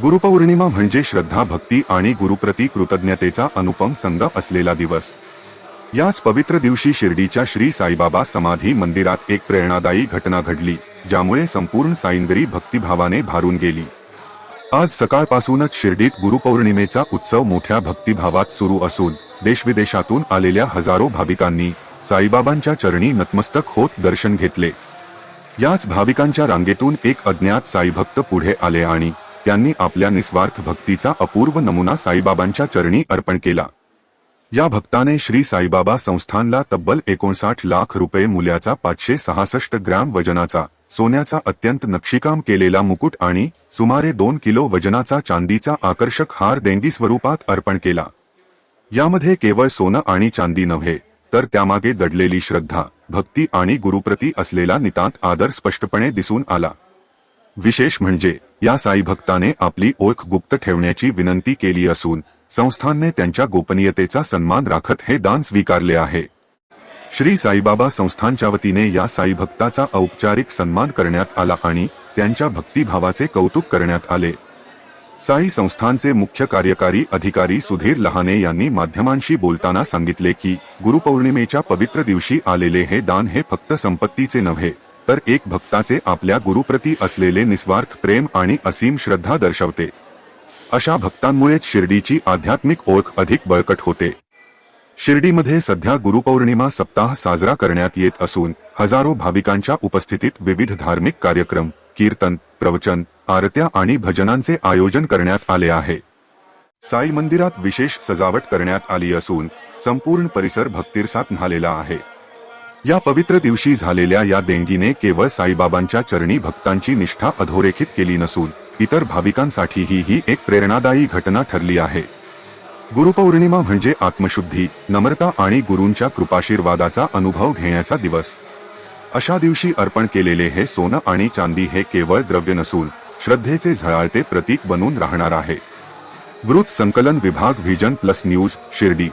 गुरुपौर्णिमा म्हणजे श्रद्धा भक्ती आणि गुरुप्रती कृतज्ञतेचा अनुपम संघ असलेला दिवस. याच पवित्र दिवशी शिर्डीच्या श्री साईबाबा समाधी मंदिरात एक प्रेरणादायी घटना घडली ज्यामुळे संपूर्ण साईंगरी भक्तिभावाने भारून गेली. आज सकाळपासूनच शिर्डीत गुरुपौर्णिमेचा उत्सव मोठ्या भक्तिभावात सुरू असून देशविदेशातून आलेल्या हजारो भाविकांनी साईबाबांच्या चरणी नतमस्तक होत दर्शन घेतले. याच भाविकांच्या रांगेतून एक अज्ञात साईभक्त पुढे आले आणि त्यांनी आपल्या निस्वार्थ भक्तीचा अपूर्व नमुना साईबाबांच्या चरणी अर्पण केला. या भक्ताने श्री साईबाबा संस्थानला तब्बल एकोणसाठ लाख रुपये मूल्याचा पाचशे सहासष्ट ग्रॅम वजनाचा सोन्याचा अत्यंत नक्षीकाम केलेला मुकुट आणि सुमारे दोन किलो वजनाचा चांदीचा आकर्षक हार देणगी स्वरूपात अर्पण केला. यामध्ये केवळ सोनं आणि चांदी नव्हे तर त्यामागे दडलेली श्रद्धा भक्ती आणि गुरुप्रती असलेला नितांत आदर स्पष्टपणे दिसून आला. विशेष म्हणजे या साई भक्ताने आपली ओळख गुप्त ठेवण्याची विनंती केली असून संस्थानने त्यांच्या गोपनीयतेचा सन्मान राखत हे दान स्वीकारले आहे. श्री साईबाबा संस्थानच्या वतीने या साई भक्ताचा औपचारिक सन्मान करण्यात आला आणि त्यांच्या भक्तिभावाचे कौतुक करण्यात आले. साई संस्थानचे मुख्य कार्यकारी अधिकारी सुधीर लहाने यांनी माध्यमांशी बोलताना सांगितले की गुरुपौर्णिमेच्या पवित्र दिवशी आलेले हे दान हे फक्त संपत्तीचे नव्हे तर एक भक्ताचे आपल्या गुरुप्रती असलेले निस्वार्थ प्रेम आणि असीम श्रद्धा दर्शवते. अशा भक्तांमुळेच शिर्डीची आध्यात्मिक ओळख अधिक बळकट होते. शिर्डीमध्ये सध्या गुरुपौर्णिमा सप्ताह साजरा करण्यात येत असून हजारो भाविकांच्या उपस्थितीत विविध धार्मिक कार्यक्रम कीर्तन प्रवचन आरत्या आणि भजनांचे आयोजन करण्यात आले आहे. साई मंदिरात विशेष सजावट करण्यात आली असून संपूर्ण परिसर भक्तीरसात न्हालेला आहे. या पवित्र दिवशी झालेल्या या देणगीने केवळ साईबाबांच्या चरणी भक्तांची निष्ठा अधोरेखित केली नसून इतर भाविकांसाठीही ही एक प्रेरणादायी घटना ठरली आहे. गुरुपौर्णिमा म्हणजे आत्मशुद्धी नम्रता आणि गुरूंच्या कृपाशीर्वादाचा अनुभव घेण्याचा दिवस. अशा दिवशी अर्पण केलेले हे सोनं आणि चांदी हे केवळ द्रव्य नसून श्रद्धेचे झळाळते प्रतीक बनून राहणार आहे. वृत्त संकलन विभाग व्हिजन प्लस न्यूज शिर्डी.